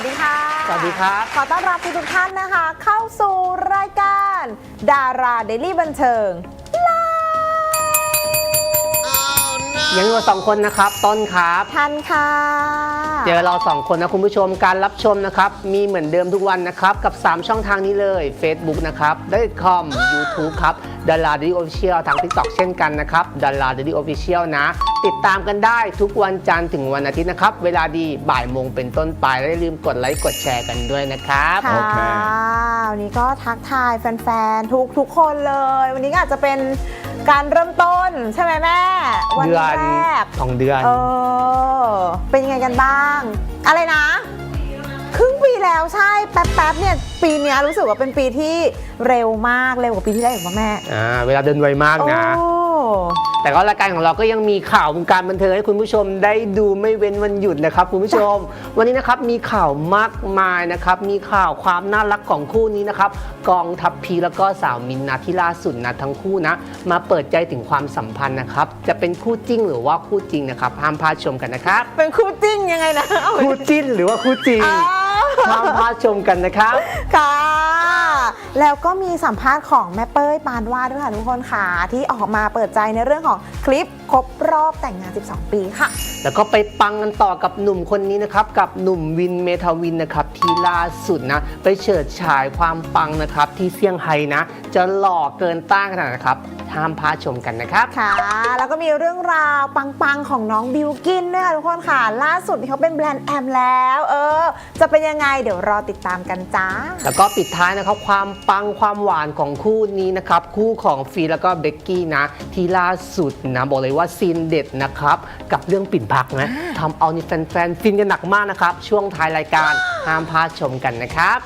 วัสดีค่ะ สวัสดีครับ ขอต้อนรับทุกๆท่านนะคะ เข้าสู่รายการ ดาราเดลี่บันเทิงยังอยู่กับสองคนนะครับ ต้นครับ ทันค่ะ เจอเราสองคนนะคุณผู้ชมการรับชมนะครับ มีเหมือนเดิมทุกวันนะครับ กับ 3 ช่องทางนี้เลย Facebook นะครับ .com YouTube ครับดาราดีโอฟิเชียลทาง TikTok เช่นกันนะครับดาราดีโอฟิเชียลนะ ติดตามกันได้ทุกวันจันทร์ถึงวันอาทิตย์นะครับ เวลาดีบ่ายโมงเป็นต้นไปและอย่าลืมกดไลค์กดแชร์กันด้วยนะครับ ค่ะโอเควันนี้ก็ทักทายแฟนๆ ทุกทุกๆคนเลย วันนี้ก็อาจจะเป็น การเริ่มต้นใช่ไหมแม่ วันเดือนแรกของเดือน เออ เป็นยังไงกันบ้าง อะไรนะ ครึ่งปีแล้วใช่ แป๊บๆเนี่ย ปีเนี้ยรู้สึกว่าเป็นปีที่เร็วมากเร็วกว่าปีที่แล้วอีกว่าแม่อ่าเวลาเดินไวมากนะโอ้แต่ก็รายการของเราก็ยังมีข่าววงการบันเทิงให้คุณผู้ชมได้ดูไม่เว้นวันหยุดนะครับคุณผู้ชม วันนี้นะครับมีข่าวมากมายนะครับ มีข่าวความน่ารักของคู่นี้นะครับ กองทัพพีแล้วก็สาวมินท์นะที่ล่าสุดนะทั้งคู่นะ มาเปิดใจถึงความสัมพันธ์นะครับ จะเป็นคู่จิ้งหรือว่าคู่จริงนะครับห้ามพลาดชมกันนะครับ เป็นคู่จิ้งยังไงนะเอาคู่จิ้นหรือว่าคู่จริงอ้าว ห้ามพลาดชมกันนะครับ ค่ะ แล้วก็มีสัมภาษณ์ของแม่เป้ยปานวาดด้วยค่ะทุกคนค่ะ ที่ออกมาเปิดใจในเรื่องของคลิป ครบรอบแต่งงาน 12 ปีค่ะ แล้วก็ไปปังกันต่อกับหนุ่มคนนี้นะครับ กับหนุ่มวินเมทาวินนะครับ ที่ล่าสุดนะ ไปเฉิดฉายความปังนะครับ ที่เซี่ยงไฮ้นะ จะหล่อเกินต้านขนาดไหนนะครับห้ามพลาดชมกันนะครับ ค่ะ แล้วก็มีเรื่องราวปังๆ ของน้องบิวกินด้วยค่ะทุกคนค่ะ ล่าสุดนี่เขาเป็นแบรนด์แอมแล้ว เออ จะเป็นยังไงเดี๋ยวรอติดตามกันจ้า แล้วก็ปิดท้ายนะครับ ความปังความหวานของคู่นี้นะครับ คู่ของฟีแล้วก็เบกกี้นะ ที่ล่าสุดนะบอกเลยว่าซีนเด็ดนะครับ กับเรื่องปิ่นพักนะทำเอานี่แฟนๆ ฟินกันหนักมากนะครับ ช่วงท้ายรายการห้ามพลาดชมกันนะครับ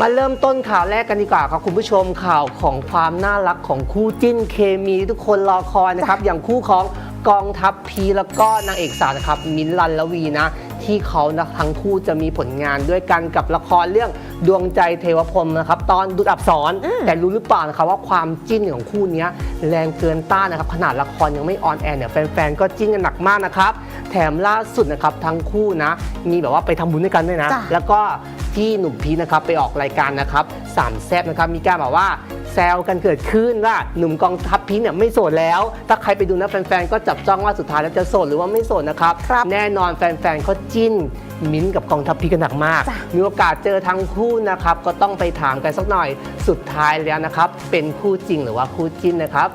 มาเริ่มต้นข่าวแรกกันดีกว่าครับคุณผู้ชมข่าวของความน่ารักของคู่จิ้นเคมีที่ทุกคนรอคอยนะครับ อย่างคู่ของกองทัพพีแล้วก็นางเอกสาวนะครับ มิ้นท์ลันละวีนะ ที่เขานะทั้งคู่จะมีผลงานด้วยกันกับละครเรื่อง ดวงใจเทวพรหมนะครับตอนดุดอับสรแต่รู้หรือเปล่านะครับว่าความจิ้นของคู่เนี้ยแรงเกินต้านนะครับขนาดละครยังไม่ออนแอร์เนี่ยแฟนๆก็จิ้นกันหนักมากนะครับแถมล่าสุดนะครับทั้งคู่นะมีแบบว่าไปทำบุญด้วยกันด้วยนะจ้ะแล้วก็ที่หนุ่มพีชนะครับไปออกรายการนะครับสามแซบนะครับมีการแบบว่า แซวกันเกิดขึ้นว่าหนุ่มกองทัพพีชเนี่ยไม่โสดแล้ว ถ้าใครไปดูนะแฟนๆก็จับจ้องว่าสุดท้ายแล้วจะโสดหรือว่าไม่โสดนะครับครับแน่นอนแฟนๆเขาจิ้นมิ้นท์กับกองทัพพีชกันหนักมากจ้ะมีโอกาสเจอทั้งคู่นะครับ ก็ต้องไปถามกันสักหน่อย สุดท้ายแล้วนะครับ เป็นคู่จริงหรือว่าคู่จิ้นนะครับ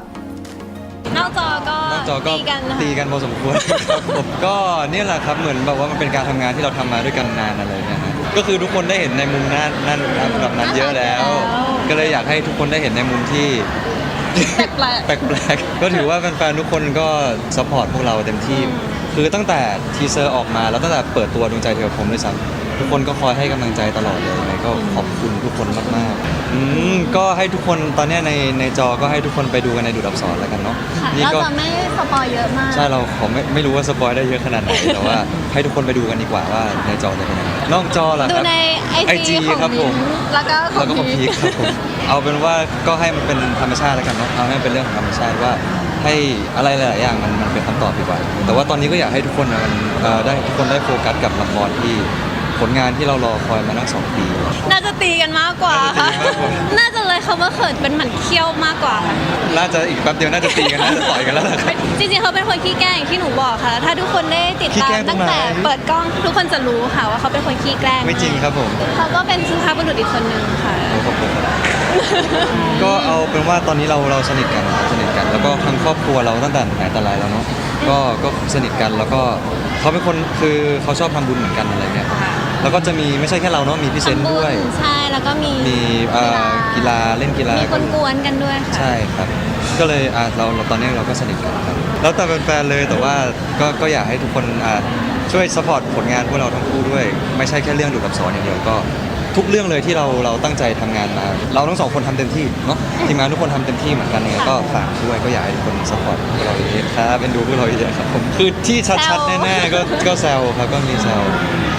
นอกจอก็นอกจอก็ตีกันนะคะตีกันพอสมควรครับผมก็เนี่ยแหละครับเหมือนแบบว่ามันเป็นการทำงานที่เราทำมาด้วยกันนานอะไรเงี้ยฮะก็คือทุกคนได้เห็นในมุมนั้นนั่นแบบนั้นเยอะแล้ว ก็เลยอยากให้ทุกคนได้เห็นในมุมที่ แปลก แปลกๆ ก็ถือว่าแฟนๆ ทุกคนก็ซัพพอร์ตพวกเราเต็มที่ คือตั้งแต่ทีเซอร์ออกมาแล้วตั้งแต่เปิดตัวดวงใจเทวพรหมด้วยซ้ำ ทุกคนก็คอยให้กำลังใจตลอดเลยยังไงก็ขอบคุณทุกคนมากๆอืมก็ให้ทุกคนตอนเนี้ยในในจอก็ให้ทุกคนไปดูกันในดูดอับสอนแล้วกันเนาะๆค่ะนี่เราก็จะไม่สปอยเยอะมาก ใช่เราขอไม่ไม่รู้ว่าสปอยได้เยอะขนาดไหนแต่ว่า ให้ทุกคนไปดูกันดีกว่าว่าในจอจะเป็นยังไงนอกจอเหรอดูครับ ในไอ IG จีของครับผมิ้ม นท์แล้วก็ขอแล้วงก็ของพีพีคคครับผมเอาเป็นว่าก็ให้มันเป็นธรรมชาติแล้วกันเนาะเอาให้มันเป็นเรื่องของธรรมชาติว่าให้อะไรหลายๆอย่างมันมันเป็นคำตอบดีกว่า แต่ว่าตอนนี้ก็อยากให้ทุกคนนะมันเอ่อได้ทุกคนได้โฟกัสกับละครที่ ผลงานที่เรารอคอยมาตั้งสองปี น่าจะตีกันมากกว่าน่าค่ะจะตีกันมากกว่าน่าจะเลยคำว่าเขินเป็นหมันเขี้ยวมากกว่าน่าจะอีกแป๊บเดียวน่าจะตีกันน่าจะต่อยกันแล้วล่ะครับ จริงๆเขาเป็นคนขี้แกล้งอย่างที่หนูบอกค่ะ ถ้าทุกคนได้ติดขี้ตาแกล้มงตรงตั้งแต่ไหนเปิดกล้องทุกคนจะรู้ค่ะว่าเขาเป็นคนขี้แกล้งไม่จริงครับผมเขาก็เป็นสุภาพบุรุษอีกคนนึงค่ะ ขอบคุณครับก็เอาเป็นว่าตอนนี้เราเราสนิทกันครับสนิทกัน แล้วก็ทั้งครอบครัวเราตั้งแต่ไหนแต่ไรแล้วเนาะก็ก็สนิทกันแล้วก็เขาเป็นคนคือเขาชอบทำบุญเหมือนกันอะไรเงี้ยค่ะ แล้วก็จะมีไม่ใช่แค่เราเนาะมีพี่เซนต์ด้วย ทำบุญใช่ แล้วก็มีมีเอ่อกีฬาเล่นกีฬามีคนกวนกันด้วยค่ะ ใช่ครับ ก็เลยอะเราเราตอนนี้เราก็สนิทกันครับ แล้วแต่แฟนๆเลยแต่ว่าก็ก็อยากให้ทุกคนอะช่วยสปอร์ตผลงานพวกเราทั้งคู่ด้วย ไม่ใช่แค่เรื่องดูกับสอนอย่างเดียวก็ทุกเรื่องเลยที่เราเราตั้งใจทำงานมา เราทั้งสองคนทำเต็มที่เนาะทีมงานทุกคนทำเต็มที่เหมือนกันยังไงก็ฝากด้วยก็อยากให้ทุกคนสปอร์ตพวกเราเยอะๆครับเป็นดูพวกเราเยอะๆครับผมคือที่ชัดๆแน่ๆก็ก็แซวครับก็มีแซว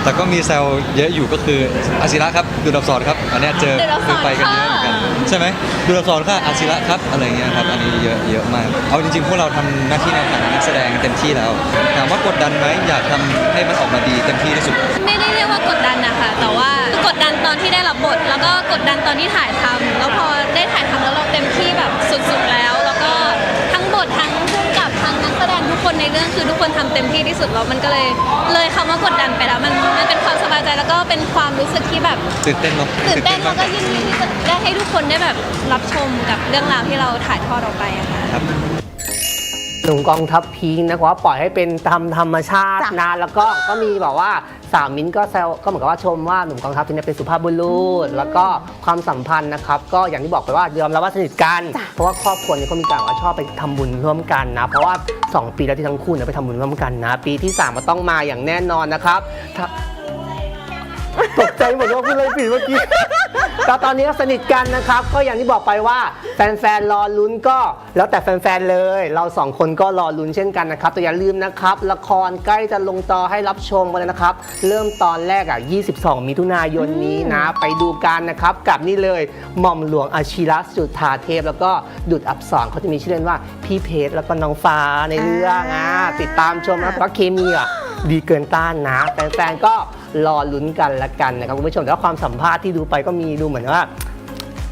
แต่ก็มีแซวเยอะอยู่ก็คืออาศิระครับดูดับสอนครับอันเนี้ยเจอดูดับสอนคือไปกันเยอะเหมือนกันค่ะ ใช่ไหมดูละครค่ะอาศิระครับอะไรเงี้ยครับอันนี้เยอะเยอะมาก เอาจริงๆพวกเราทำหน้าที่ในฐานะนักแสดงเต็มที่แล้วถามว่ากดดันไหมอยากทำให้มันออกมาดีเต็มที่ที่สุด ไม่ได้เรียกว่ากดดันนะคะ แต่ว่ากดดันตอนที่ได้รับบท แล้วก็กดดันตอนที่ถ่ายทำแล้วพอได้ถ่ายทำแล้วเราเต็มที่แบบสุดๆแล้ว คนในเรื่องคือทุกคนทำเต็มที่ที่สุดแล้วมันก็เลยเลยคำว่ากดดันไปแล้วมันมันเป็นความสบายใจแล้วก็เป็นความรู้สึกที่แบบตื่นเต้นเนาะตื่นเต้นแล้วก็ยินดีที่จะได้ให้ทุกคนได้แบบรับชมกับเรื่องราวที่เราถ่ายทอดออกไปอะค่ะครับ หนุ่มกองทัพพีคนะครับปล่อยให้เป็นตามธรรมชาติจ้ะ นะแล้วก็ก็มีแบบว่าสาวมิ้นท์ก็แซวก็เหมือนกับว่าชมว่าหนุ่มกองทัพพีคเนี่ยเป็นสุภาพบุรุษแล้วก็ความสัมพันธ์นะครับ ก็อย่างที่บอกไปว่ายอมรับว่าสนิทกันจ้ะเพราะว่าครอบครัวเนี่ยก็มีการว่าชอบไปทำบุญร่วมกันนะเพราะว่า2ปีแล้วที่ทั้งคู่เนี่ยไปทำบุญร่วมกันนะ ปีที่3ามต้องมาอย่างแน่นอนนะครับถ้า ตกใจหมดว่าพูดอะไรผิดเมื่อกี้แต่ตอนนี้ก็สนิทกันนะครับ ก็อย่างที่บอกไปว่าแฟนๆรอลุ้นก็ แล้วแต่แฟนๆเลย เราสองคนก็รอลุ้นเช่นกันนะครับแต่อย่าลืมนะครับ ละครใกล้จะลงจอให้รับชมกันแล้วนะครับ เริ่มตอนแรกอะ 22 มิถุนายนนี้นะ ไปดูกันนะครับ กับนี่เลยหม่อมหลวงอาชิระสุธาเทพ แล้วก็ดุดอับสรเขาจะมีชื่อเล่นว่าพี่เพชรแล้วก็น้องฟ้าในเรื่องอะติดตามชมนะเพราะเคมีอะดีเกินต้านนะแฟนๆก็ รอลุ้นกันละกันนะครับคุณผู้ชมแต่ว่าความสัมภาษณ์ที่ดูไปก็มีดูเหมือนว่า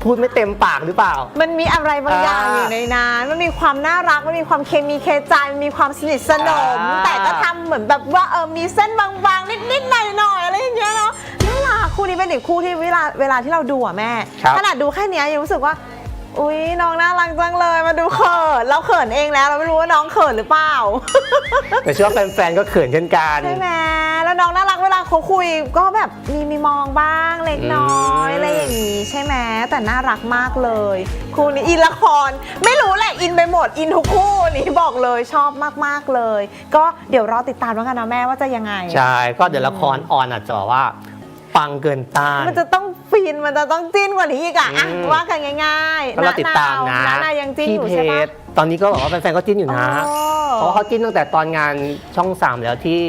พูดไม่เต็มปากหรือเปล่า มันมีอะไรบางอย่างอ่าอยู่ในนั้นมันมีความน่ารัก มันมีความเคมีเคใจมันมีความสนิทสนม อ่า แต่ก็ทำเหมือนแบบว่าเออ มีเส้นบางๆ นิดๆ หน่อยๆ อะไรอย่างเงี้ยเนาะ น่ารักคู่นี้เป็นอีกคู่ที่เวลาเวลาที่เราดูอะแม่ ครับขนาดดูแค่เนี้ยยังรู้สึกว่า อุ๊ย น้องน่ารักจังเลย มาดูเขิน เราเขินเองแล้ว เราไม่รู้ว่าน้องเขินหรือเปล่า แต่เชื่อว่าแฟนๆก็เขินเช่นกัน ใช่ไหม แล้วน้องน่ารักเวลาเขาคุยก็แบบมีมีมองบ้างเล็กน้อยอืมอะไรอย่างนี้ใช่ไหมแต่น่ารักมากเลยคู่นี้อินละคร ไม่รู้แหละอินไปหมดอินทุกคู่นี้บอกเลยชอบมากๆเลย ก็เดี๋ยวรอติดตามแล้วกันนะแม่ว่าจะยังไง ใช่ ก็เดี๋ยวละครออนอาจจะบอกว่าปังเกินต้านมันจะต้องฟินมันจะต้องจิ้นกว่านี้อีกอะอะอืมว่ากันง่ายๆก็เราติดตามนะนานายังจิ้นพี่อยู่เพใช่ปะชรตอนนี้ก็บอกว่าแฟนๆก็จิ้นอยู่นะอ๋อเพราะว่าเขาจิ้นตั้งแต่ตอนงานช่อง3แล้วที่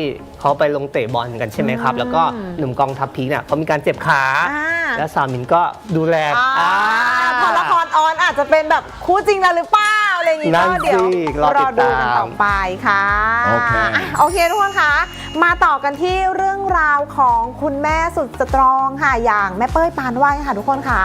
เขาไปลงเตะบอลกันใช่ไหมครับอืมแล้วก็หนุ่มกองทัพพีคเนี่ยเขามีการเจ็บขาอ่าแล้วสาวมินก็ดูแลอ่าอ่าพอละครออนอาจจะเป็นแบบคู่จริงแล้วหรือเปล่า อะไรอย่างงี้นั่ก็นเดี๋ยวสิรอติดดูกันตามต่อไปค่ะโอเค อะโอเคทุกคนคะมาต่อกันที่เรื่องราวของคุณแม่สุดสตรองค่ะอย่างแม่เป้ยปานวาดค่ะทุกคนค่ะ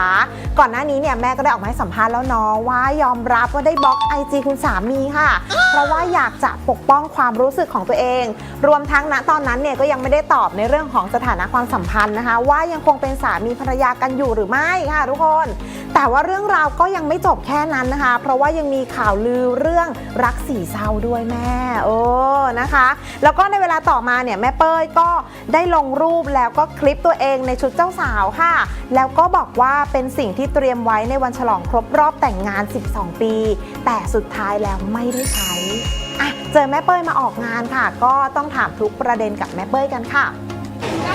ก่อนหน้านี้เนี่ยแม่ก็ได้ออกมาให้สัมภาษณ์แล้วเนาะว่ายอมรับว่าได้บล็อกไอจีคุณสามีค่ะ เพราะว่าอยากจะปกป้องความรู้สึกของตัวเอง รวมทั้งณตอนนั้นเนี่ยก็ยังไม่ได้ตอบในเรื่องของสถานะความสัมพันธ์นะคะ ว่ายังคงเป็นสามีภรรยากันอยู่หรือไม่ค่ะทุกคน แต่ว่าเรื่องราวก็ยังไม่จบแค่นั้นนะคะ เพราะว่ายังมีข่าวลือเรื่องรักสี่เศร้าด้วยแม่ โอ้นะคะ แล้วก็ในเวลาต่อมาเนี่ยแม่เป้ยก็ได้ลงรูปแล้วก็คลิปตัวเองในชุดเจ้าสาวค่ะ แล้วก็บอกว่าเป็นสิ่งที่เตรียมไว้ในวันฉลองครบรอบแต่งงาน 12 ปี แต่สุดท้ายแล้วไม่ได้ใช้อะเจอแม่เป้ยมาออกงานค่ะ ก็ต้องถามทุกประเด็นกับแม่เป้ยกันค่ะ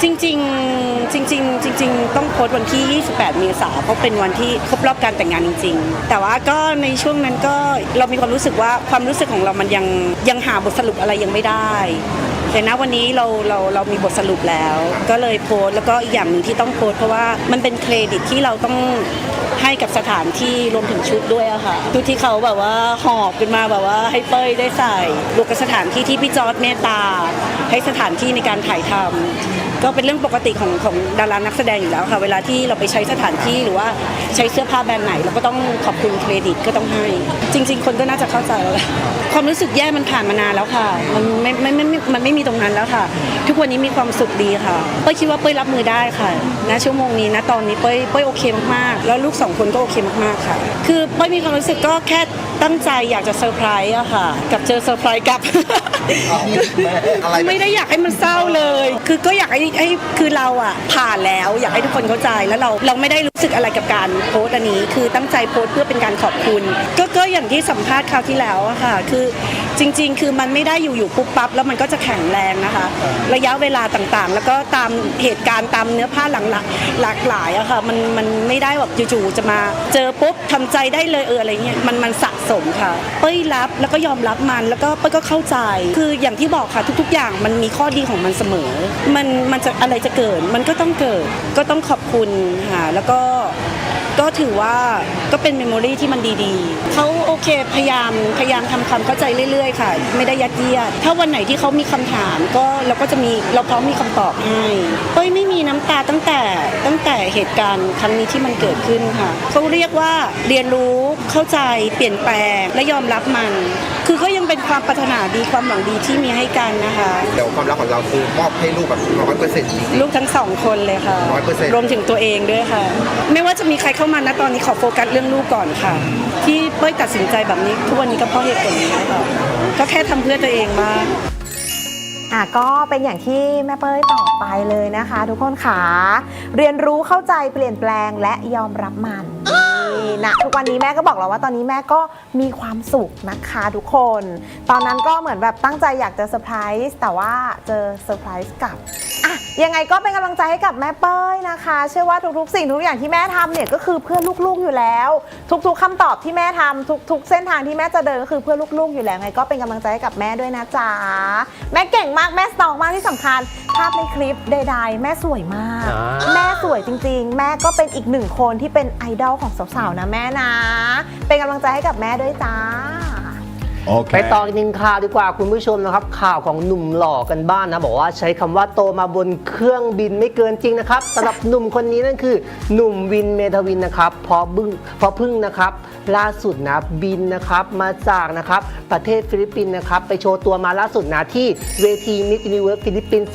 จริงๆจริงๆจริง ๆ ต้องโพสต์วันที่ 28 เมษายนเพราะเป็นวันที่ครบรอบการแต่งงานจริง ๆ แต่ว่าก็ในช่วงนั้นก็เรามีความรู้สึกว่าความรู้สึกของเรามันยังยังหาบทสรุปอะไรยังไม่ได้ แต่ณวันนี้เราเราเรามีบทสรุปแล้ว ก็เลยโพสต์แล้วก็อีกอย่างหนึ่งที่ต้องโพสต์เพราะว่ามันเป็นเครดิตที่เราต้อง ให้กับสถานที่รวมถึงชุดด้วยอะค่ะชุดที่เขาแบบว่าหอบขึ้นมาแบบว่าให้เป้ยได้ใส่รวมกับสถานที่ที่พี่จอร์ดเมตตาให้สถานที่ในการถ่ายทำ ก็เป็นเรื่องปกติของของดารานักแสดงอยู่แล้วค่ะ เวลาที่เราไปใช้สถานที่หรือว่าใช้เสื้อผ้าแบรนด์ไหน เราก็ต้องขอบคุณเครดิตก็ต้องให้ จริง ๆ คนก็น่าจะเข้าใจแล้วแหละความรู้สึกแย่มันผ่านมานานแล้วค่ะ มันไม่ไม่ไม่ไม่มันไม่มีตรงนั้นแล้วค่ะ ทุกวันนี้มีความสุขดีค่ะเป้ยคิดว่าเป้ยรับมือได้ค่ะณชั่วโมงนี้นะตอนนี้เป้ยเป้ยโอเคมากๆ แล้วลูกสองคนก็โอเคมากๆค่ะ คือเป้ยมีความรู้สึกก็แค่ตั้งใจอยากจะเซอร์ไพรส์อะค่ะ กับเจอเซอร์ไพรส์กับไม่ได้อยากให้มันเศร้าเลย คือก็อยากให้ให้คือเราอะผ่านแล้วอยากให้ทุกคนเข้าใจแล้วเราเราไม่ได้รู้สึกอะไรกับการโพสต์อันนี้ คือตั้งใจโพสต์เพื่อเป็นการขอบคุณ ก็ก็อย่างที่สัมภาษณ์คราวที่แล้วอะค่ะ คือจริง ๆ คือมันไม่ได้อยู่ๆปุ๊บปั๊บแล้วมันก็จะแข็งแรงนะคะ ระยะเวลาต่างๆ แล้วก็ตามเหตุการณ์ตามเนื้อผ้าหลังหลากหลายอะค่ะมันมันไม่ได้แบบจู่ๆจะมา เจอปุ๊บทำใจได้เลยเอออะไรเงี้ยมันมันสะสมค่ะ เป้ยรับแล้วก็ยอมรับมันแล้วก็เป้ยก็เข้าใจ คืออย่างที่บอกค่ะทุก ๆ อย่างมันมีข้อดีของมันเสมอมันมันจะอะไรจะเกิดมันก็ต้องเกิดก็ต้องขอบคุณค่ะแล้วก็ก็ถือว่าก็เป็นเมมโมรีที่มันดีๆ เขาโอเคพยายามพยายามทำความเข้าใจเรื่อยๆ ค่ะ ไม่ได้ยัดเยียด ถ้าวันไหนที่เขามีคำถามก็เราก็จะมีเราพร้อมมีคำตอบให้เ้ยไม่มีน้ำตาตั้งแต่ตั้งแต่เหตุการณ์ครั้งนี้ที่มันเกิดขึ้นค่ะเขาเรียกว่าเรียนรู้เข้าใจเปลี่ยนแปลงและยอมรับมัน คือก็ยังเป็นความปรารถนาดีความหวังดีที่มีให้กันนะคะ เดี๋ยวความรักของเราคือมอบให้ลูกแบบร้อยเปอร์เซ็นต์จริง ลูกทั้งสองคนเลยค่ะ 100%รวมถึงตัวเองด้วยค่ะ ไม่ว่าจะมีใครเข้ามานะตอนนี้ขอโฟกัสเรื่องลูกก่อนค่ะ ที่เป้ยตัดสินใจแบบนี้ทุกวันนี้ก็เพราะเหตุผลนี้ค่ะก็แค่ทำเพื่อตัวเองมาก อะก็เป็นอย่างที่แม่เป้ยตอบไปเลยนะคะ ทุกคนค่ะ เรียนรู้เข้าใจเปลี่ยนแปลงและยอมรับมัน นี่นะทุกวันนี้แม่ก็บอกแล้วว่าตอนนี้แม่ก็มีความสุขนะคะทุกคน ตอนนั้นก็เหมือนแบบตั้งใจอยากจะเซอร์ไพรส์แต่ว่าเจอเซอร์ไพรส์กลับอะ ยังไงก็เป็นกำลังใจให้กับแม่เป้ยนะคะ เชื่อว่าทุกๆ สิ่งทุกอย่างที่แม่ทำเนี่ยก็คือเพื่อลูกๆอยู่แล้ว ทุกๆคำตอบที่แม่ทำทุกๆ เส้นทางที่แม่จะเดินก็คือเพื่อลูกๆอยู่แล้วไงก็เป็นกำลังใจให้กับแม่ด้วยนะจ๊ะแม่เก่งมากแม่สตรองมากที่สำคัญภาพในคลิปใดๆ แม่สวยมาก อ่า แม่สวยจริงๆ แม่ก็เป็นอีกหนึ่งคนที่เป็นไอดอลของสาวๆนะแม่นะ เป็นกำลังใจให้กับแม่ด้วยจ้า ไปต่ออีกหนึ่งข่าวดีกว่าคุณผู้ชมนะครับ ข่าวของหนุ่มหล่อกันบ้านนะบอกว่าใช้คำว่าโตมาบนเครื่องบินไม่เกินจริงนะครับสำหรับหนุ่มคนนี้นั่นคือ หนุ่มวินเมทวินนะครับพอบึ้งพอพึ่งนะครับ ล่าสุดนะบินนะครับมาจากนะครับประเทศฟิลิปปินส์นะครับไปโชว์ตัวมาล่าสุดนะที่เวทีมิ s ยูนิเวิร์สฟิลิปปินส์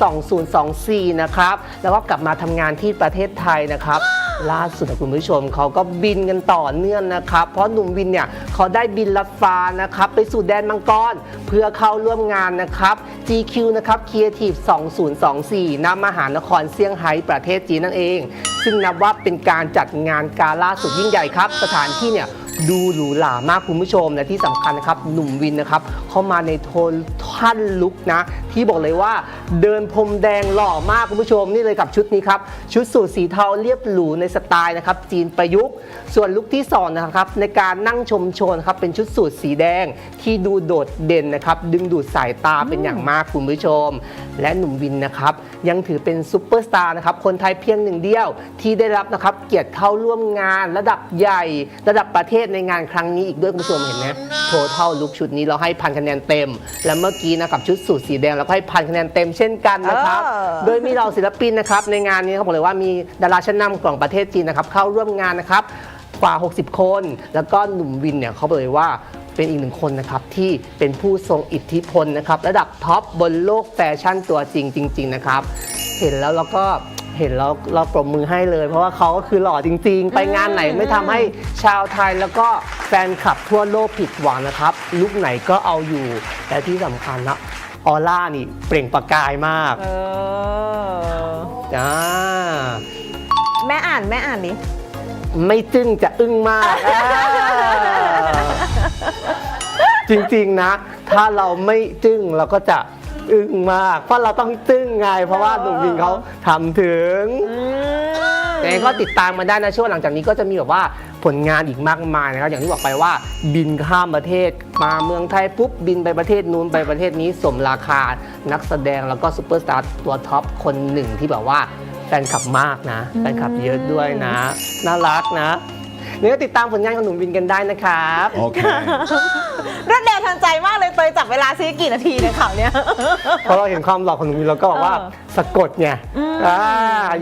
2024 นะครับแล้วก็กลับมาทำงานที่ประเทศไทยนะครับ ล่าสุดคุณผู้ชมเขาก็บินกันต่อเนื่องนะครับ เพราะหนุ่มวินเนี่ยเขาได้บินลัดฟ้านะครับไปสู่แดนมังกรเพื่อเข้าร่วมงานนะครับ GQ นะครับ Creative 2024ณมหานครเซี่ยงไฮ้ประเทศจีนนั่นเอง ซึ่งนับว่าเป็นการจัดงานกาล่าสุดยิ่งใหญ่ครับ สถานที่เนี่ย ดูหรูหรามากคุณผู้ชมและที่สำคัญนะครับหนุ่มวินนะครับเข้ามาในโทนท่านลุกนะ ที่บอกเลยว่าเดินพรมแดงหล่อมากคุณผู้ชมนี่เลยกับชุดนี้ครับ ชุดสูทสีเทาเรียบหรูในสไตล์นะครับจีนประยุกต์ ส่วนลุคที่สองนะครับในการนั่งชมโชว์นะครับเป็นชุดสูทสีแดงที่ดูโดดเด่นนะครับดึงดูดสายตาเป็นอย่างมากคุณผู้ชม และหนุ่มวินนะครับยังถือเป็นซูเปอร์สตาร์นะครับคนไทยเพียงหนึ่งเดียวที่ได้รับนะครับเกียรติเข้าร่วมงานระดับใหญ่ ระดับประเทศในงานครั้งนี้อีกด้วยคุณผู้ชมเห็นไหมโทเท่าลุคชุดนี้เราให้พันคะแนนเต็ม และเมื่อกี้นะกับชุดสูทสีแดงเราก็ให้พันคะแนนเต็มเช่นกันนะครับ เออ โดยมีเราศิลปินนะครับในงานนี้เขาบอกเลยว่ามีดาราชั้นนำของประเทศจีนนะครับเข้าร่วมงานนะครับกว่า 60 คน แล้วก็หนุ่มวินเนี่ยเขาบอกเลยว่าเป็นอีกหนึ่งคนนะครับที่เป็นผู้ทรงอิทธิพลนะครับระดับท็อปบนโลกแฟชั่นตัวจริงจริง ๆ นะครับ เห็นแล้วเราก็เห็นแล้วเราปรบมือให้เลย เพราะว่าเขาก็คือหล่อจริง ๆ ไปงานไหนไม่ทำให้ชาวไทยแล้วก็แฟนคลับทั่วโลกผิดหวังนะครับ ลุคไหนก็เอาอยู่และที่สำคัญนะออร่านี่เปล่งประกายมากเออ อ่าแม่อ่านแม่อ่านดิไม่จึ้งจะอึ้งมากอ่าจริงๆนะ ถ้าเราไม่จึ้งเราก็จะ อึ้งมาก เพราะเราต้องจึ้งไง เพราะว่าหนุ่มวินเขาทำถึง แต่ก็ติดตามมาได้นะช่วงหลังจากนี้ก็จะมีแบบว่าผลงานอีกมากมายนะครับ อย่างที่บอกไปว่าบินข้ามประเทศ มาเมืองไทยปุ๊บบินไปประเทศนู้นไปประเทศนี้สมราคา นักแสดงแล้วก็ซูเปอร์สตาร์ตัวท็อปคนหนึ่งที่แบบว่าแฟนคลับมากนะแฟนคลับเยอะด้วยนะ น่ารักนะ นี่ก็ติดตามผลงานของหนุ่มวินกันได้นะครับ Okay. รวดเร็วทันใจมากเลยเตยจับเวลาซิกี่นาทีในข่าวเนี้ยเพราะเราเห็นความหล่อของหนุ่มวินเราก็บอกว่าเออ สะกดไงอ่า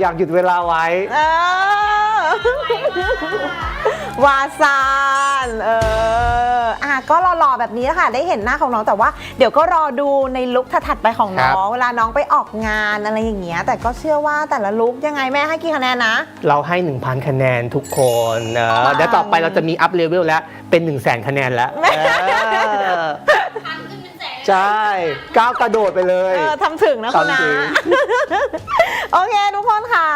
อยากหยุดเวลาไว้ เออ วาซานเอออะก็รอๆแบบนี้ค่ะ ได้เห็นหน้าของน้องแต่ว่า เดี๋ยวก็รอดูในลุคถัดๆไปของน้อง เวลาน้องไปออกงานอะไรอย่างเงี้ย แต่ก็เชื่อว่าแต่ละลุคยังไงแม่ให้กี่คะแนนนะ เราให้ 1,000 คะแนนทุกคนเออว้าวเดี๋ยวต่อไปเราจะมีอัพเลเวลแล้วเป็น 1 0 0 0 0 0คะแนนแล้วเออใช่ก้าวกระโดดไปเลย เออทำถึงนะคุณนะ ทำถึง โอเคทุกคนค่ะ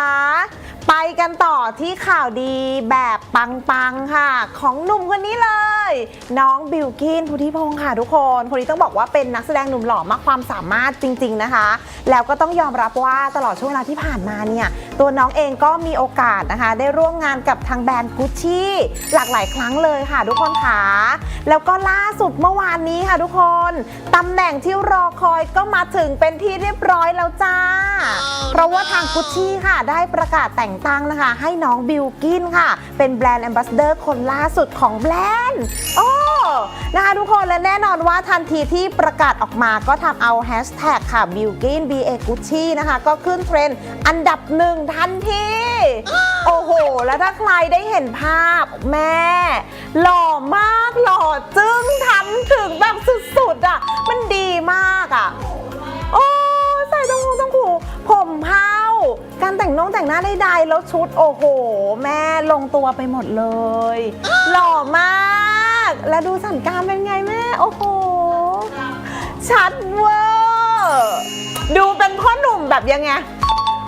ไปกันต่อที่ข่าวดีแบบ ปังๆค่ะ ของหนุ่มคนนี้เลย น้องบิลกินพุทธิพงศ์ค่ะทุกคน คนนี้ต้องบอกว่าเป็นนักแสดงหนุ่มหล่อมากความสามารถจริง ๆนะคะ แล้วก็ต้องยอมรับว่าตลอดช่วงเวลาที่ผ่านมาเนี่ยตัวน้องเองก็มีโอกาสนะคะ ได้ร่วมงานกับทางแบรนด์กุชชี่หลากหลายครั้งเลยค่ะ ทุกคนค่ะแล้วก็ล่าสุดเมื่อวานนี้ค่ะทุกคนตำแหน่งที่รอคอยก็มาถึงเป็นที่เรียบร้อยแล้วจ้า เพราะว่าทางกุชชี่ค่ะ ได้ประกาศแต่งตั้งนะคะ ให้น้องบิลกินค่ะ เป็นรนด์แอมบาสเดอร์คนล่าสุดของแบรนด์โอ้นะคะทุกคนและแน่นอนว่าทันทีที่ประกาศออกมาก็ทำเอาแฮชแท็กค่ะ b i l g i n b a g u c c i นะคะ ก็ขึ้นเทรนด์อันดับหนึ่งทันที โอ้โห แล้วถ้าใครได้เห็นภาพแม่ หล่อมากหล่อจึ้งทำถึงแบบสุดๆอะ มันดีมากอะ โอ้ ใส่ต้องหูต้องหูผมเผา การแต่งน้องแต่งหน้าใดๆแล้วชุดโอ้โห แม่ลงตัวไปหมดเลย หล่อมาก แล้วดูสันกรามเป็นไงแม่ โอ้โห ชัดเวอร์ดูเป็นพ่อหนุ่มแบบยังไง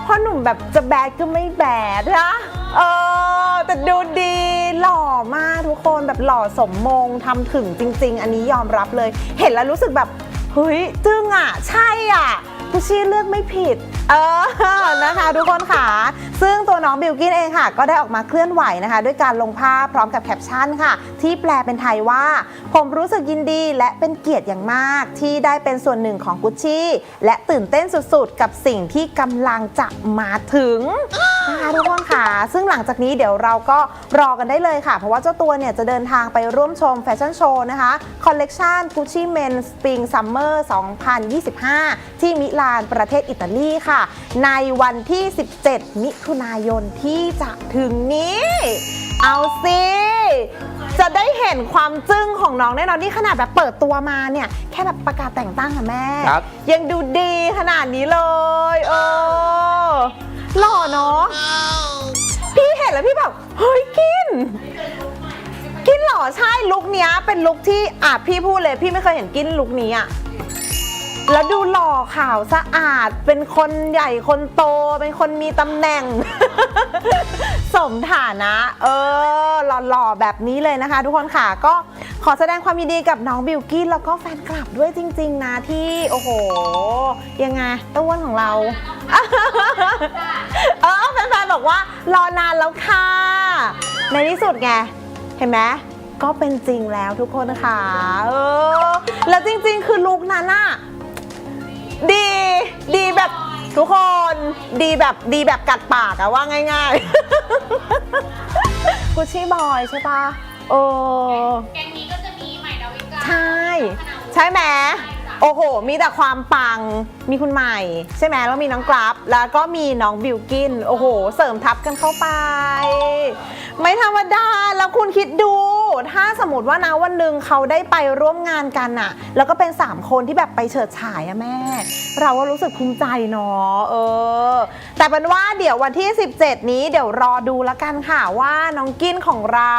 พ่อหนุ่มแบบจะแบดก็ไม่แบดนะเออแต่ดูดีหล่อมากทุกคนแบบหล่อสมมงทำถึงจริง ๆ อันนี้ยอมรับเลย เห็นแล้วรู้สึกแบบเฮ้ยจึ้งอะ ใช่อะ กุชชี่เลือกไม่ผิด เออนะคะ ทุกคนค่ะ ซึ่งตัวน้องบิลกินเองค่ะ ก็ได้ออกมาเคลื่อนไหวนะคะ ด้วยการลงภาพพร้อมกับแคปชั่นค่ะ ที่แปลเป็นไทยว่า ผมรู้สึกยินดีและเป็นเกียรติอย่างมาก ที่ได้เป็นส่วนหนึ่งของกุชชี่และตื่นเต้นสุดๆ กับสิ่งที่กำลังจะมาถึงนะคะทุกคนค่ะ ซึ่งหลังจากนี้เดี๋ยวเราก็รอกันได้เลยค่ะ เพราะว่าเจ้าตัวเนี่ยจะเดินทางไปร่วมชมแฟชั่นโชว์นะคะคอลเลกชัน Gucci Men Spring Summer 2025 ที่มิลานประเทศอิตาลีค่ะ ในวันที่ 17 มิถุนายนที่จะถึงนี้ เอาสิจะได้เห็นความจึ้งของน้องแน่นอนนี่ขนาดแบบเปิดตัวมาเนี่ย แค่แบบประกาศแต่งตั้งค่ะแม่ ครับ ยังดูดีขนาดนี้เลยเออหล่อเนาะพี่เห็นแล้วพี่แบบ เฮ้ยกิน กินหล่อใช่ลุคเนี้ยเป็นลุคที่อะพี่พูดเลย พี่ไม่เคยเห็นกินลุคนี้อะ แล้วดูหล่อขาวสะอาด เป็นคนใหญ่คนโต เป็นคนมีตำแหน่ง สมฐานะ เออ หล่อๆ แบบนี้เลยนะคะ ทุกคนค่ะ ก็ขอแสดงความยินดีกับน้องบิวกี้นแล้วก็แฟนคลับด้วยจริง ๆ นะที่ โอ้โห ยังไงต้วนของเรา เออแฟนๆบอกว่ารอนานแล้วค่ะ ในที่สุดไง เห็นไหมก็เป็นจริงแล้วทุกคนค่ะ เออ แล้วจริงๆ คือลุคนั้นอะ ดีดีแบบทุกคนดีแบบดีแบบกัดปากอะว่าง่ายๆ กุชชี่บอยใช่ปะเออแกงนี้ก็จะมีใหม่ดาวิกาใช่ ใช่ไหม โอ้โห มีแต่ความปัง มีคุณใหม่ ใช่ไหมแล้วมีน้องกราฟ แล้วก็มีน้องบิวกิน โอ้โห เสริมทับกันเข้าไป ไม่ธรรมดา แล้วคุณคิดดู ถ้าสมมติว่านะวันหนึ่งเขาได้ไปร่วมงานกันอะแล้วก็เป็น 3 คนที่แบบไปเฉิดฉายอะแม่ เราก็รู้สึกภูมิใจเนาะ เออ แต่เป็นว่าเดี๋ยววันที่ 17 นี้เดี๋ยวรอดูแล้วกันค่ะว่าน้องกินของเรา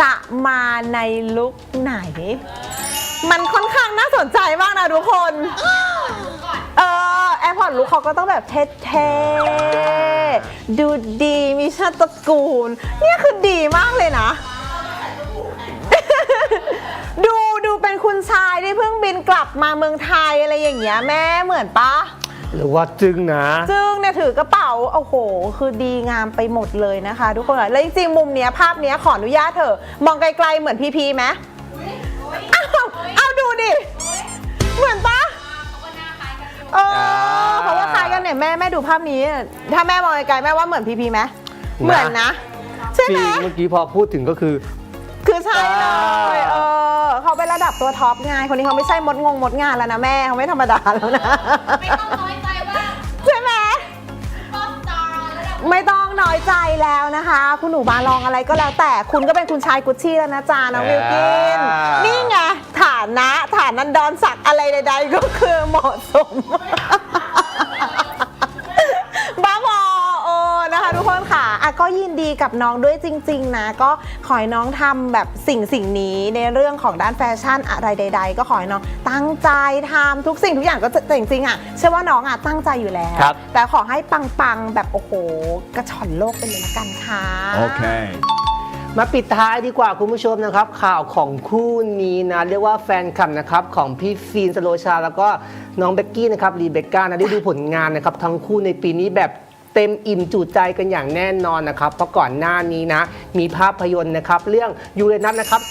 จะมาในลุคไหน มันค่อนข้างน่าสนใจมากนะทุกคน เออแอร์พอร์ตลุคเขาก็ต้องแบบเท่ๆ ดูดีมีชาติตระกูลเนี่ยคือดีมากเลยนะ ดูดูเป็นคุณชายที่เพิ่งบินกลับมาเมืองไทยอะไรอย่างเงี้ยแม่เหมือนปะหรือว่าจึงนะซึ่งเนี่ยถือกระเป๋า โอ้โห คือดีงามไปหมดเลยนะคะ ทุกคนแล้วจริงๆมุมเนี้ยภาพเนี้ยขออนุญาตเถอะ มองไกลๆเหมือนพีพีไหมอ้าว เอาดูดิ เหมือนปะเอออ่าเพราะว่าคล้ายกันเนี่ยแม่แม่ดูภาพนี้ ถ้าแม่มองไกลๆแม่ว่าเหมือนพีพีไหมเหมือนนะ ใช่จไหมริงเมื่อกี้พอพูดถึงก็คือ คือใช่เลยอ่าเออเขาเป็นระดับตัวท็อปไงคนนี้เขาไม่ใช่มดงงมดงานแล้วนะแม่เขาไม่ธรรมดาแล้วนะไม่ต้องน้อยใจ ไม่ต้องน้อยใจแล้วนะคะ คุณหนูมาลองอะไรก็แล้วแต่คุณก็เป็นคุณชายกุชชี่แล้วนะจ๊ะน้องวิวกินอ่านี่นี่ไงฐานะฐานันดรศักดิ์อะไรใดๆก็คือเหมาะสม กคนค่ะอะก็ยินดีกับน้องด้วยจริง ๆ นะ ก็ขอให้น้องทำแบบสิ่งสิ่งนี้ในเรื่องของด้านแฟชั่นอะไรใด ๆ ก็ขอให้น้องตั้งใจทำทุกสิ่งทุกอย่างก็จะแต่จริงๆอะเชื่อว่าน้องอะตั้งใจอยู่แล้วครับแต่ขอให้ปังๆแบบโอ้โห กระชอนโลกไปเลยละกันค่ะ Okay. มาปิดท้ายดีกว่าคุณผู้ชมนะครับ ข่าวของคู่นี้นะ เรียกว่าแฟนคลับนะครับ ของพี่ฟีนสโลชา แล้วก็น้องเบกกี้นะครับรีเบคก้านะได้ดูผลงานนะครับ ทั้งคู่ในปีนี้แบบ เต็มอิ่มจุใจกันอย่างแน่นอนนะครับ เพราะก่อนหน้านี้นะ มีภาพยนตร์นะครับ เรื่องยูเรนัสนะครับ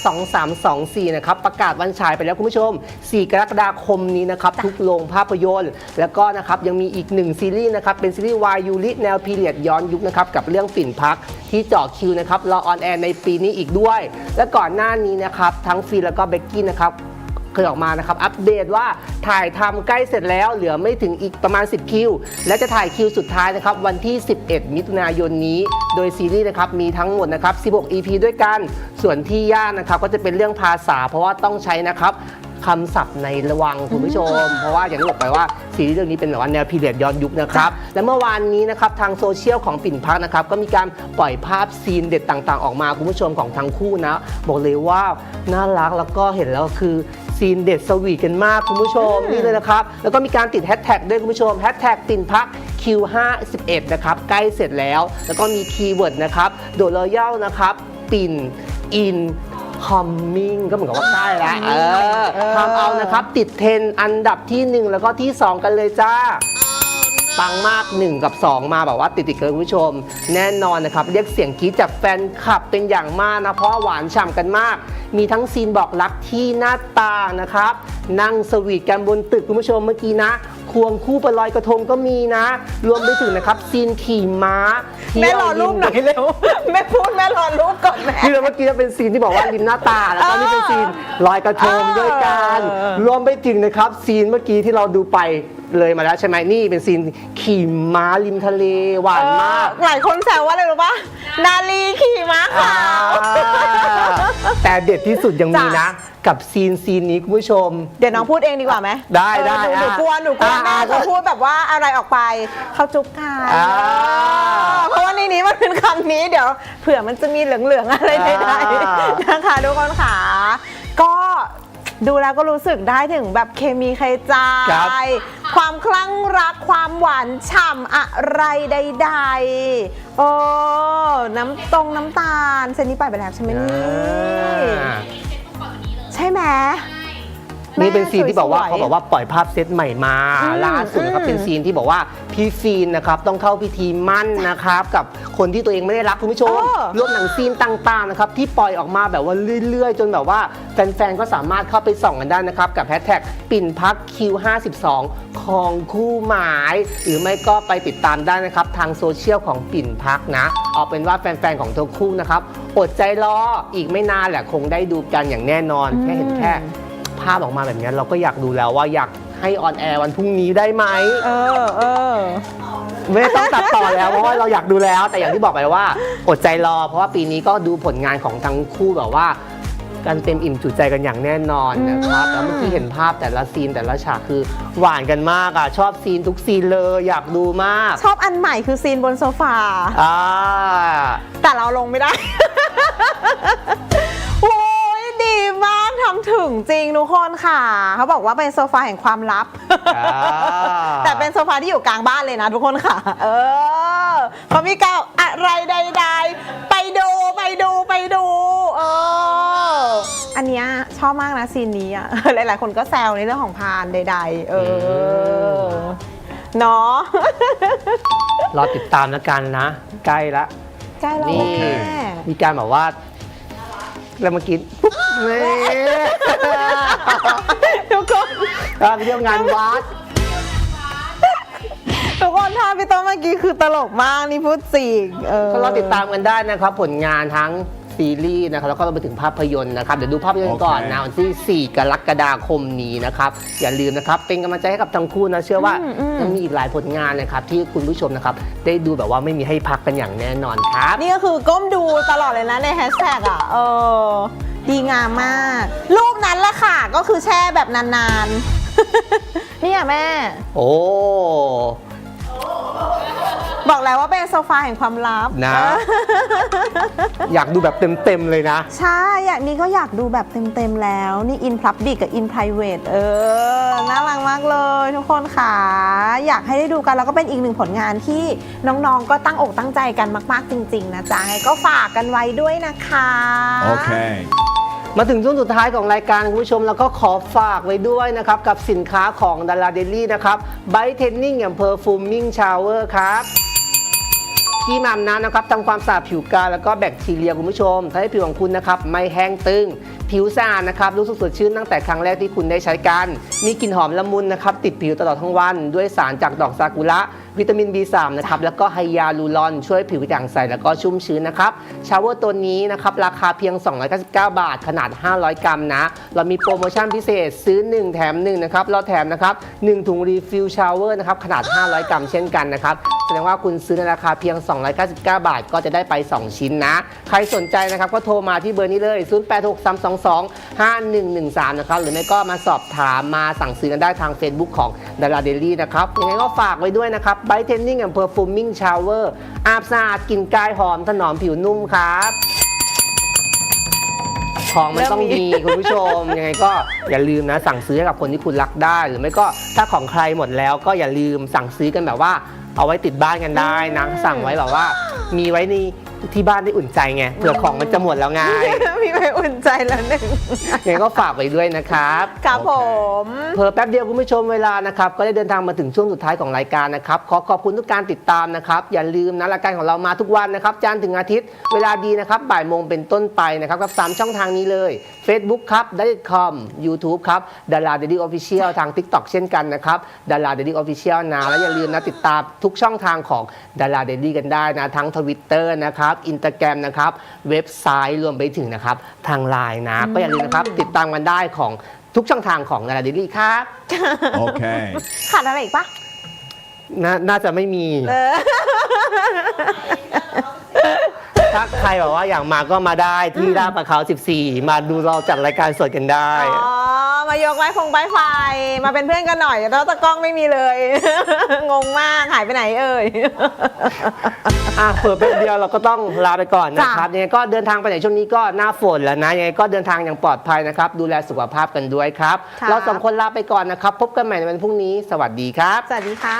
2324 นะครับ ประกาศวันฉายไปแล้วคุณผู้ชม 4 กรกฎาคมนี้นะครับ ทุกโรงภาพยนตร์ แล้วก็นะครับ ยังมีอีกหนึ่งซีรีส์นะครับ เป็นซีรีส์วายยูริแนวพีเรียดย้อนยุคนะครับ กับเรื่องปิ่นพักที่เจาะคิวนะครับรอออนแอร์ในปีนี้อีกด้วย และก่อนหน้านี้นะครับทั้งฟีแล้วก็เบกกี้นะครับ เคยออกมานะครับ อัปเดตว่าถ่ายทำใกล้เสร็จแล้ว เหลือไม่ถึงอีกประมาณ 10 คิว และจะถ่ายคิวสุดท้ายนะครับ วันที่ 11 มิถุนายนนี้ โดยซีรีส์นะครับ มีทั้งหมดนะครับ 16 EP ด้วยกัน ส่วนที่ยากนะครับ ก็จะเป็นเรื่องภาษา เพราะว่าต้องใช้นะครับคำศัพท์ในระวังคุณผู้ชม เพราะว่าอย่างที่บอกไปว่าซีรีส์เรื่องนี้เป็นแบบว่าแนวพีเรียดย้อนยุคนะครับ และเมื่อวานนี้นะครับทางโซเชียลของปิ่นพักนะครับ ก็มีการปล่อยภาพซีนเด็ดต่างๆ ออกมาคุณผู้ชมของทั้งคู่นะ บอกเลยว่าน่ารักแล้วก็เห็นแล้วคือ ซีนเด็ดสวีทกันมากคุณผู้ชมนี่เลยนะครับ แล้วก็มีการติดแฮชแท็กด้วยคุณผู้ชมแฮชแท็กปิ่นพัก Q51 นะครับใกล้เสร็จแล้ว แล้วก็มีคีย์เวิร์ดนะครับโดดรอยัลนะครับปิ่นอินคอมมิ่งก็เหมือนกับว่าใกล้แล้วเออทำเอานะครับ ติดเทรนด์อันดับที่ 1 แล้วก็ที่ 2 กันเลยจ้า ปังมาก 1 กับ 2 มาแบบว่าติดติดๆกันคุณผู้ชม แน่นอนนะครับเรียกเสียงกรี๊ดจากแฟนคลับเป็นอย่างมากนะเพราะว่าหวานฉ่ำกันมาก มีทั้งซีนบอกรักที่หน้าต่างนะครับนั่งสวีทกันบนตึกคุณผู้ชมเมื่อกี้นะ ควงคู่ไปลอยกระทงก็มีนะ รวมไปถึงนะครับซีนขี่ม้าแม่รอรูปหน่อยเร็วแม่พูดแม่รอรูปก่อนแม่ที่เมื่อกี้เป็นซีนที่บอกว่าริมหน้าตางแล้วก็นี่เป็นซีนลอยกระทงด้วยกันเออรวมไปถึงนะครับซีนเมื่อกี้ที่เราดูไป เลยมาแล้วใช่ไหมนี่เป็นซีนขี่ม้าริมทะเลหวานมาก เออหลายคนแซวว่าอะไรรู้ปะนาลีขี่ม้าขาว แต่เด็ดที่สุดยังมีจ้ะ นะ กับซีนซีนนี้คุณผู้ชม เดี๋ยวน้องพูดเองดีกว่าไหมได้ได้เออหนูหนูอะกลัวหนูกลัวอะแม่อะจะพูดแบบว่าอะไรออกไปเขาจุ๊บกันอ่า เออเพราะว่าในนี้มันเป็นคำนี้เดี๋ยว เผื่อมันจะมีเหลืองๆอะไรใดอ่าๆนะคะทุกคนค่ะก็ ดูแล้วก็รู้สึกได้ถึงแบบเคมีใครใจครับความคลั่งรักความหวานฉ่ำอะไรใดๆโอ้น้ำตรงน้ำตาลเซนนี้ไปไปแล้วใช่ไหมนี่อ่า ใช่ไหม นี่เป็นซีนที่บอกว่าสวยๆเขาบอกว่าปล่อยภาพเซตใหม่มาอืมล่าสุดนะครับอืมเป็นซีนที่บอกว่าพี่ฟีนนะครับต้องเข้าพิธีมั่นนะครับกับคนที่ตัวเองไม่ได้รักคุณผู้ชมเออรวมหนังซีนต่างๆนะครับที่ปล่อยออกมาแบบว่าเรื่อยๆ จนแบบว่าแฟนๆก็สามารถเข้าไปส่องกันได้นะครับกับแฮชแท็กปิ่นพัก Q52 ของคู่หมาย หรือไม่ก็ไปติดตามได้นะครับทางโซเชียลของปิ่นพักนะเอาเป็นว่าแฟนๆของทั้งคู่นะครับอดใจรออีกไม่นานแหละคงได้ดูกันอย่างแน่นอนแค่เห็นแค่ ภาพออกมาแบบนี้เราก็อยากดูแล้วว่าอยากให้ออนแอร์วันพรุ่งนี้ได้ไหมเออเออไม่ต้องตัดต่อแล้วเพราะว่าเราอยากดูแล้ว แต่อย่างที่บอกไปว่าอดใจรอ เพราะว่าปีนี้ก็ดูผลงานของทั้งคู่แบบว่ากันเต็มอิ่มจุใจกันอย่างแน่นอนนะครับแล้วเมื่อกี้เห็นภาพแต่ละซีนแต่ละฉากคือหวานกันมากอะชอบซีนทุกซีนเลยอยากดูมาก ชอบอันใหม่คือซีนบนโซฟาอ่าแต่เราลงไม่ได้โอ้ยดีมาก ทำถึงจริงทุกคนค่ะ เขาบอกว่าเป็นโซฟาแห่งความลับอ่าแต่เป็นโซฟาที่อยู่กลางบ้านเลยนะทุกคนค่ะ เออเขามีกล่าวอะไรใด ๆ ไปดูไปดูไปดูเอออันเนี้ยชอบมากนะซีนนี้อะหลายๆ คนก็แซวในเรื่องของพานใด ๆ เออเนาะรอติดตามแล้วกันนะ ใกล้ละใกล้แล้วนี่แม่มีการแบบว่า แล้วเมื่อกี้ปุ๊บนี่ทุกคนก็ไปเที่ยวงานวัด ทุกคนท่าพี่ต้นเมื่อกี้คือตลกมากนี่พูดจริงเออ ก็รอติดตามกันได้นะครับ ผลงานทั้ง ซีรีส์นะครับแล้วก็รวมไปถึงภาพยนตร์นะครับเดี๋ยวดูภาพยนตร์ก่อนนะวันที่ 4 กรกฎาคมนี้นะครับอย่าลืมนะครับเป็นกำลังใจให้กับทั้งคู่นะเชื่อว่าอืมอืม ยังมีอีกหลายผลงานนะครับที่คุณผู้ชมนะครับได้ดูแบบว่าไม่มีให้พักกันอย่างแน่นอนครับ นี่ก็คือก้มดูตลอดเลยนะในแฮชแท็กอะ เออ ดีงามมาก รูปนั้นละค่ะ ก็คือแช่แบบนานๆ เนี่ยแม่ โอ้ บอกแล้วว่าเป็นโซฟาแห่งความลับนะ อยากดูแบบเต็มๆเลยนะ ใช่อย่างนี้ก็อยากดูแบบเต็มๆแล้ว นี่อินพับดิกกับอิน i v a t เออ น่ารักมากเลยทุกคนค่ะ อยากให้ได้ดูกัน แล้วก็เป็นอีกหนึ่งผลงานที่น้องๆ ก็ตั้งอกตั้งใจกันมากๆ จริง ๆ นะจ๊ะไงก็ฝากกันไว้ด้วยนะคะ Okay. มาถึงช่วงสุดท้ายของรายการคุณผู้ชมแล้วก็ขอฝากไว้ด้วยนะครับ กับสินค้าของดาราเดลี่นะครับไบเทนนิ่งอย่างเพอร์ฟูมมิ่งชาวเวอร์ครับ กี้มามน้ำนะครับทำความสะอาดผิวกายแล้วก็แบคทีเรียคุณผู้ชมทำให้ผิวของคุณนะครับไม่แห้งตึง ผิวสะอาดนะครับรู้สึกสดชื่นตั้งแต่ครั้งแรกที่คุณได้ใช้กัน มีกลิ่นหอมละมุนนะครับติดผิวตลอดทั้งวัน ด้วยสารจากดอกซากุระ วิตามิน B3 นะครับ แล้วก็ไฮยาลูรอนช่วยผิวกระจ่างใส แล้วก็ชุ่มชื้นนะครับชาวเวอร์ตัวนี้นะครับ ราคาเพียง 299 บาท ขนาด 500 กรัมนะ เรามีโปรโมชั่นพิเศษซื้อ 1 แถม 1 นะครับ เราแถมนะครับ1ถุงรีฟิลชาวเวอร์นะครับ ขนาด 500 กรัมเช่นกันนะครับแสดงว่าคุณซื้อในราคาเพียง 299 บาท ก็จะได้ไป 2 ชิ้นนะ ใครสนใจนะครับก็โทรมาที่เบอร์นี้เลย 0863225113 นะครับ หรือไม่ก็มาสอบถามมาสั่งซื้อกันได้ทาง Facebook ของดาราเดลี่นะครับ ยังไงก็ฝากไว้ด้วยนะครับไบเทนนิ่งแอนด์เพอร์ฟูมิ่งชาวเวอร์อาบสะอาดกลิ่นกายหอมถนอมผิวนุ่มครับ ของมันต้องดีคุณผู้ชม ยังไงก็อย่าลืมนะ สั่งซื้อให้กับคนที่คุณรักได้ หรือไม่ก็ถ้าของใครหมดแล้วก็อย่าลืมสั่งซื้อกันแบบว่า เอาไว้ติดบ้านกันได้นะ สั่งไว้แบบว่า มีไว้ใน ที่บ้านได้อุ่นใจไงเผื่อของมันจะหมดแล้วไงมีไปอุ่นใจแล้วหนึ่งยังไงก็ฝากไว้ด้วยนะครับครับผมเพิ่แป๊บเดียวคุณผู้ชมเวลานะครับก็ได้เดินทางมาถึงช่วงสุดท้ายของรายการนะครับขอขอบคุณทุกการติดตามนะครับ อย่าลืมนะรายการของเรามาทุกวันนะครับจันทร์ถึงอาทิตย์ เวลาดีนะครับบ่ายโมงเป็นต้นไปนะครับกับ3ช่องทางนี้เลย Facebook ครับ d a i c o m YouTube ครับดาราเดลี่ออฟฟิเชียลทาง TikTok เช่นกันนะครับดาราเดลี่ออฟฟิเชียลนะแล้วอย่าลืมนะติดตามทุกช่องทางของดาราเดลี่กันได้นะทั้ง Twitter นะครับอินสตาแกรมนะครับ เว็บไซต์รวมไปถึงนะครับ ทางไลน์นะ ก็อย่าลืมนะครับ ติดตามกันได้ของทุกช่องทางของดาราเดลี่ครับ Okay. ขาดอะไรอีกปะนาน่าจะไม่มี เออ ถ้าใครบอกว่าอยากมาก็มาได้ที่ลาดประเขา14 มาดูเราจัดรายการสดกันได้ อ๋อ มายกไม้ฟงไม้ไฟ มาเป็นเพื่อนกันหน่อยแล้วตะกล้องไม่มีเลย งงมากหายไปไหนเอ่ย อะเปิดเป็นเดียวเราก็ต้องลาไปก่อนนะครับจ้ะยังไงก็เดินทางไปไหนช่วงนี้ก็หน้าฝนแล้วนะยังไงก็เดินทางอย่างปลอดภัยนะครับ ดูแลสุขภาพกันด้วยครับครับเราสองคนลาไปก่อนนะครับ พบกันใหม่ในวันพรุ่งนี้ สวัสดีครับ สวัสดีค่ะ